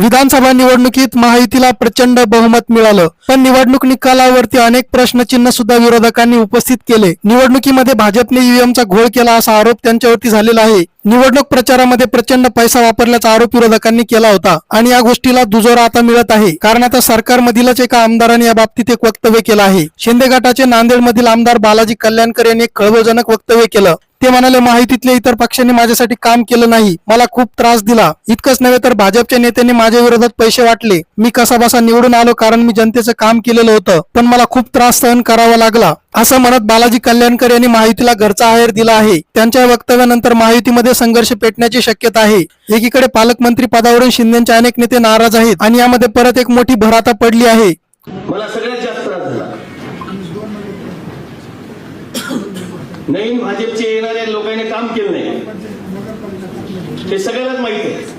विधानसभा निवडणुकीत महायुतीला प्रचंड बहुमत मिळालं. पण निवडणूक निकालावरती अनेक प्रश्नचिन्ह सुद्धा विरोधकांनी उपस्थित केले. निवडणुकीमध्ये भाजपने ईव्हीएमचा घोळ केला असा आरोप त्यांच्यावरती झालेला आहे. निवडणूक प्रचारामध्ये प्रचंड पैसा वापरल्याचा आरोप विरोधकांनी केला होता. आणि या गोष्टीला दुजोरा आता मिळत आहे. कारण आता सरकारमधीलच एका आमदाराने या बाबतीत एक वक्तव्य केलं आहे. शिंदे गटाचे नांदेडमधील आमदार बालाजी कल्याणकर यांनी एक खळबळजनक वक्तव्य केलं. ते म्हणाले माहितीतल्या इतर पक्षांनी माझ्यासाठी काम केलं नाही. मला खूप त्रास दिला. इतकंच नव्हे तर भाजपच्या नेत्यांनी माझ्या विरोधात पैसे वाटले. मी कसाबसा निवडून आलो कारण मी जनतेचं काम केलेलं होतं. पण मला खूप त्रास सहन करावा लागला. असं म्हणत बालाजी कल्याणकर यांनी माहितीला घरचा आहेर दिला आहे. त्यांच्या वक्तव्यानंतर माहितीमध्ये संघर्ष पेटण्याची शक्यता आहे. एकीकडे पालकमंत्री पदावरून शिंदेचे अनेक नेते नाराज आहेत आणि यामध्ये परत एक मोठी भराता पडली आहे. मला सगळ्यात जास्त त्रास झाला नवीन भाजपचे येणाऱ्या लोकांनी काम केलं नाही. हे सगळ्यालाच माहीत आहे.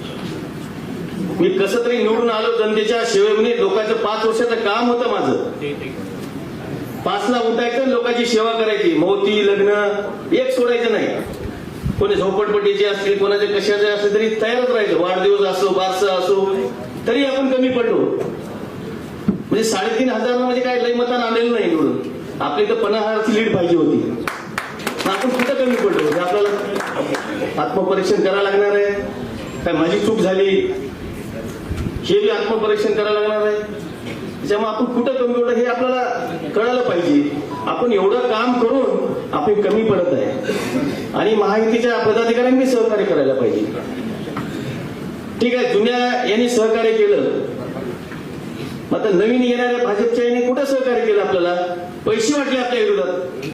मी कसं तरी निवडून आलो जनतेच्या सेवेमध्ये लोकांचं पाच वर्षाचं काम होतं माझं. पाचला उठायचं लोकांची सेवा करायची. मोती लग्न एक सोडायचं नाही. कोणी झोपडपट्टीचे असतील कोणाचे कशाचे असले तरी तयारच राहायचं. वाढदिवस असो बारसं असो तरी आपण कमी पडलो. म्हणजे साडेतीन हजार म्हणजे काय लय मतान आलेलं नाही निवडून. आपली तर पन्नास हजारची लीड पाहिजे होती. आपण कुठं कमी पडलो? म्हणजे आपल्याला आत्मपरीक्षण करायला लागणार आहे. काय माझी चूक झाली? हे बी आत्मपरीक्षण करायला लागणार आहे. त्याच्यामुळे आपण कुठं कमी पडलो हे आपल्याला कळायला पाहिजे. आपण एवढं काम करून आपण कमी पडत आहे. आणि महायुतीच्या पदाधिकाऱ्यांनी सहकार्य करायला पाहिजे. ठीक आहे जुन्या यांनी सहकार्य केलं. आता नवीन येणाऱ्या भाजपच्या याने कुठं सहकार्य केलं आपल्याला? पैसे वाटले आपल्या विरोधात.